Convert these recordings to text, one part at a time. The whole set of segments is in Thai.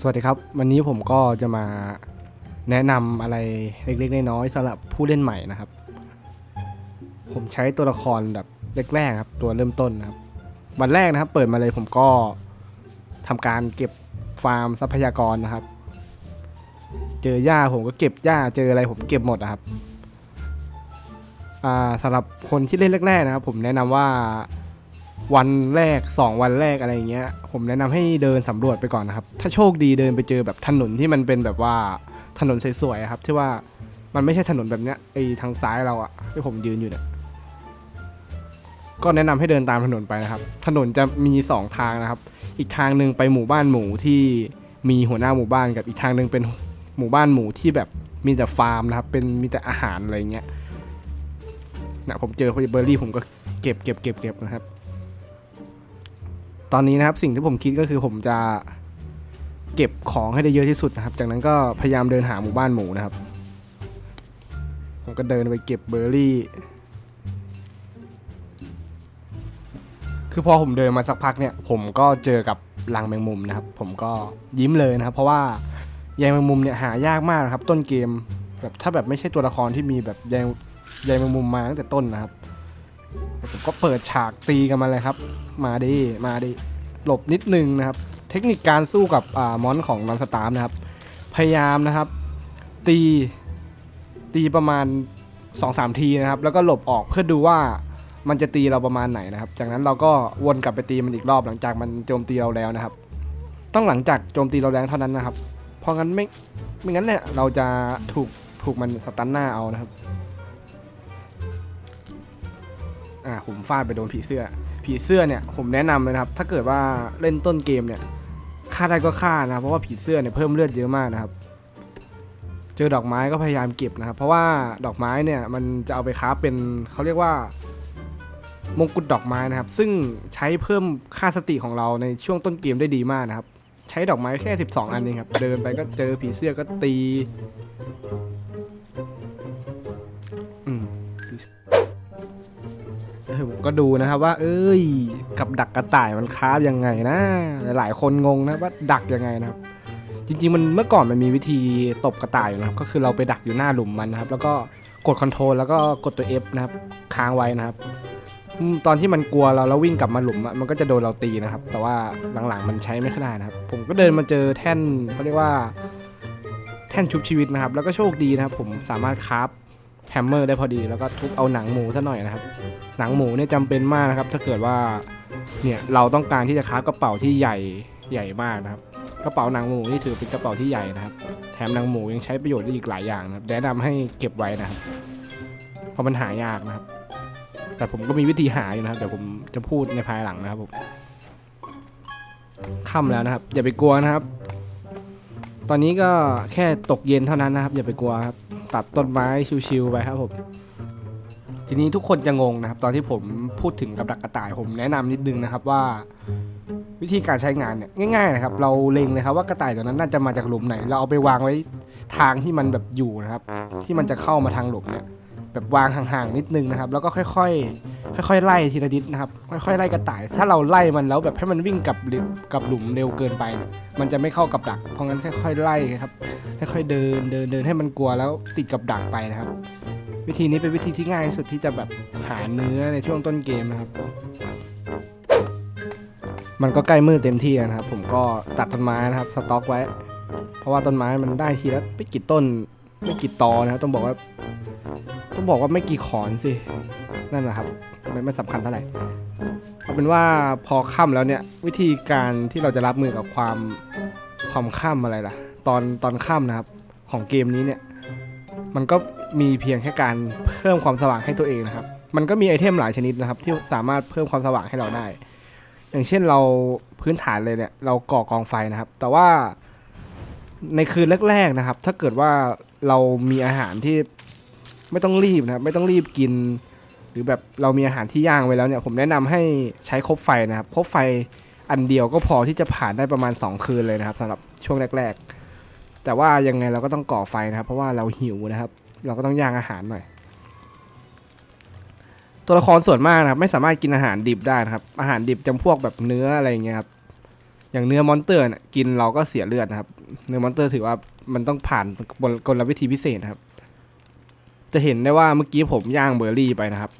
สวัสดีครับ วันนี้ผมก็จะมาแนะนำอะไรเล็กๆน้อยๆสำหรับผู้เล่นใหม่นะครับ ผมใช้ตัวละครแบบแรกๆครับ ตัวเริ่มต้นนะครับ วันแรกนะครับ เปิดมาเลยผมก็ทำการเก็บฟาร์มทรัพยากรนะครับ เจอหญ้าผมก็เก็บหญ้าเจออะไรผมเก็บหมดนะครับสำหรับคนที่เล่นแรกๆนะครับ ผมแนะนำว่า วันแรก 2 วันแรกอะไรเงี้ย ผมแนะนำให้เดินสำรวจไปก่อนนะครับ ถ้าโชคดีเดินไปเจอแบบถนนที่มันเป็นแบบว่าถนนสวยๆครับ ที่ว่ามันไม่ใช่ถนนแบบเนี้ยไอทางซ้ายเราอะที่ผมยืนอยู่เนี่ยก็แนะนำให้เดินตามถนนไปนะครับ ถนนจะมี 2 ทางนะครับ อีกทางหนึ่งไปหมู่บ้านหมูที่มีหัวหน้าหมู่บ้านกับอีกทางหนึ่งเป็นหมู่บ้านหมูที่แบบมีแต่ฟาร์มนะครับ เป็นมีแต่อาหารอะไรเงี้ยนะผมเจอพอดีเบอร์รี่ผมก็เก็บเก็บเก็บเก็บนะครับ ตอนนี้นะครับสิ่งที่ผมคิดก็คือผมจะเก็บของให้ได้เยอะที่สุดนะครับ จากนั้นก็พยายามเดินหาหมู่บ้านหมูนะครับ ผมก็เดินไปเก็บเบอร์รี่ คือพอผมเดินมาสักพักเนี่ย ผมก็เจอกับรังแมงมุมนะครับ ผมก็ยิ้มเลยนะครับ เพราะว่าใยแมงมุมเนี่ยหายากมากนะครับ ต้นเกมแบบถ้าแบบไม่ใช่ตัวละครที่มีแบบใยใยแมงมุมมาตั้งแต่ต้นนะครับ ผมก็เปิดฉากตีกันมาเลยครับ มาดิมาดิหลบนิดนึงนะครับ เทคนิคการสู้กับอ่ามอนของนอนสตาร์มนะครับ พยายามนะครับ ตีตีประมาณ 2-3 ทีนะครับ แล้วก็หลบออกเพื่อดูว่ามันจะตีเราประมาณไหนนะครับ จากนั้นเราก็วนกลับไปตีมันอีกรอบหลังจากมันโจมตีเราแล้วนะครับ ต้องหลังจากโจมตีเราแรงเท่านั้นนะครับ เพราะงั้นไม่ไม่งั้นเนี่ยเราจะถูกถูกมันสตันหน้าเอานะครับ อ่าผมฟาดไปโดนผีเสื้อ ผีเสื้อเนี่ยผมแนะนำเลยนะครับ ถ้าเกิดว่าเล่นต้นเกมเนี่ยฆ่าได้ก็ฆ่านะ เพราะว่าผีเสื้อเนี่ยเพิ่มเลือดเยอะมากนะครับ เจอดอกไม้ก็พยายามเก็บนะครับ เพราะว่าดอกไม้เนี่ยมันจะเอาไปค้าเป็นเขาเรียกว่ามงกุฎดอกไม้นะครับ ซึ่งใช้เพิ่มค่าสติของเราในช่วงต้นเกมได้ดีมากนะครับ ใช้ดอกไม้แค่ 12 อันเองครับ เดินไปก็เจอผีเสื้อก็ตี ผมก็ดูนะครับว่า เอ้ย กับดักกระต่ายมันค้าบยังไงนะ หลายคนงงนะว่าดักยังไงนะครับ จริง ๆ มันเมื่อก่อนมันมีวิธีตบกระต่ายอยู่นะครับ ก็คือเราไปดักอยู่หน้าหลุมมันนะครับ แล้วก็กดคอนโทรลแล้วก็กดตัว F นะครับ ค้างไว้นะครับ ตอนที่มันกลัวเราแล้ววิ่งกลับมาหลุมมันก็จะโดนเราตีนะครับ แต่ว่าหลังๆมันใช้ไม่ค่อยได้นะครับ ผมก็เดินมาเจอแท่นเขาเรียกว่า แท่นชุบชีวิตนะครับ แล้วก็โชคดีนะครับ ผมสามารถคราฟ แฮมเมอร์ได้พอดีแล้วก็ทุบเอาหนังหมูซะหน่อยนะครับ หนังหมูเนี่ยจำเป็นมากนะครับ ถ้าเกิดว่าเนี่ยเราต้องการที่จะค้ากระเป๋าที่ใหญ่ใหญ่มากนะครับ กระเป๋าหนังหมูนี่ถือเป็นกระเป๋าที่ใหญ่นะครับ แถมหนังหมูยังใช้ประโยชน์ได้อีกหลายอย่างนะครับแนะนำให้เก็บไว้นะครับเพราะมันหายากนะครับ แต่ผมก็มีวิธีหาอยู่นะครับเดี๋ยวผมจะพูดในภายหลังนะครับผมค่ำแล้วนะครับ อย่าไปกลัวนะครับ ตอนนี้ก็แค่ตกเย็นเท่านั้นนะครับ อย่าไปกลัวครับ ตัดต้นไม้ชิวๆไปครับผมทีนี้ทุกคนจะงงนะครับ ตอนที่ผมพูดถึงกับดักกระต่ายผมแนะนำนิดนึงนะครับว่า วิธีการใช้งานเนี่ยง่ายๆนะครับ เราเล็งเลยครับว่ากระต่ายตัวนั้นน่าจะมาจากหลุมไหน เราเอาไปวางไว้ทางที่มันแบบอยู่นะครับ ที่มันจะเข้ามาทางหลุมเนี่ย แบบวางห่างๆนิดนึงนะครับ แล้วก็ค่อยๆ ค่อยๆ ไล่ทีละนิดนะครับ ค่อยๆ ไล่กระต่าย ถ้าเราไล่มันแล้วแบบให้มันวิ่งกับกับหลุมเร็วเกินไปเนี่ยมันจะไม่เข้ากับดัก เพราะงั้นค่อยๆ ไล่ครับ ค่อยๆ เดิน เดินเดินให้มันกลัวแล้วติดกับดักไปนะครับ วิธีนี้เป็นวิธีที่ง่ายที่สุดที่จะแบบหาเนื้อในช่วงต้นเกมนะครับ มันก็ใกล้มืดเต็มที่นะครับ ผมก็ตัดต้นไม้นะครับ สต็อกไว้ เพราะว่าต้นไม้มันได้ทีละไม่กี่ต้น ไม่กี่ตอนะครับต้องบอกว่า ต้องบอกว่าไม่กี่ขอนสิ นั่นแหละครับไม่ไม่สำคัญเท่าไหร่เอาเป็นว่าพอค่ำแล้วเนี่ย วิธีการที่เราจะรับมือกับความความค่ำอะไรล่ะ ตอนตอนค่ำนะครับ ของเกมนี้เนี่ย มันก็มีเพียงแค่การเพิ่มความสว่างให้ตัวเองนะครับ มันก็มีไอเทมหลายชนิดนะครับ ที่สามารถเพิ่มความสว่างให้เราได้ อย่างเช่นเราพื้นฐานเลยเนี่ย เราก่อกองไฟนะครับ แต่ว่าในคืนแรกๆนะครับ ถ้าเกิดว่า เรามีอาหารที่ไม่ต้องรีบนะครับไม่ต้องรีบกิน หรือแบบเรามีอาหารที่ย่างไว้แล้วเนี่ย ผมแนะนำให้ใช้คบไฟนะครับคบไฟอันเดียวก็พอที่จะผ่านได้ประมาณ 2 คืนเลยนะครับสำหรับช่วงแรก ๆ แต่ว่ายังไงเราก็ต้องก่อไฟนะครับ เพราะว่าเราหิวนะครับ เราก็ต้องย่างอาหารหน่อยตัวละครส่วนมากนะครับไม่สามารถกินอาหารดิบได้นะครับ อาหารดิบจำพวกแบบเนื้ออะไรเงี้ยครับ อย่างเนื้อมอนเตอร์เนี่ยกินเราก็เสียเลือดนะครับ เนื้อมอนเตอร์ถือว่ามันต้องผ่านกลวิธีพิเศษนะครับ จะเห็นได้ว่าเมื่อกี้ผมย่างเบอร์รี่ไปนะครับ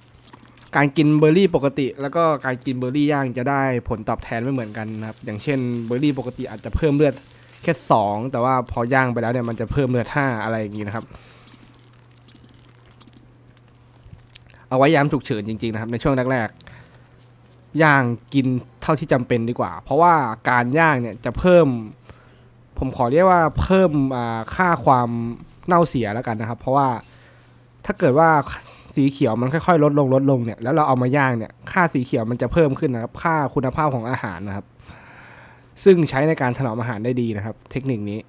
การกินเบอร์รี่ปกติ แล้วก็การกินเบอร์รี่ย่างจะได้ผลตอบแทนไม่เหมือนกันนะครับ อย่างเช่นเบอร์รี่ปกติอาจจะเพิ่มเลือดแค่ 2 แต่ว่าพอย่างไปแล้วเนี่ยมันจะเพิ่มเลือด5อะไรอย่างนี้นะครับ เอาไว้ยามฉุกเฉินจริงๆนะครับ ในช่วงแรกๆย่างกิน ท่าที่จำเป็นดีกว่า เพราะว่าการย่างเนี่ยจะเพิ่ม ผมขอเรียกว่าเพิ่มค่าความเน่าเสียแล้วกันนะครับ เพราะว่าถ้าเกิดว่าสีเขียวมันค่อยๆ ลดลงลดลงเนี่ยแล้วเราเอามาย่างเนี่ยค่าสีเขียวมันจะเพิ่มขึ้นนะครับ ค่าคุณภาพของอาหารนะครับ ซึ่งใช้ในการถนอมอาหารได้ดีนะครับ เทคนิคนี้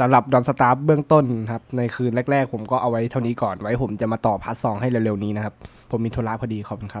สำหรับดอนสตาร์เบื้องต้นครับ ในคืนแรก ๆ ผมก็เอาไว้เท่านี้ก่อนไว้ ผมจะมาต่อพาร์ทสองให้เร็วๆนี้นะครับ ผมมีธุระพอดีขอบคุณครับ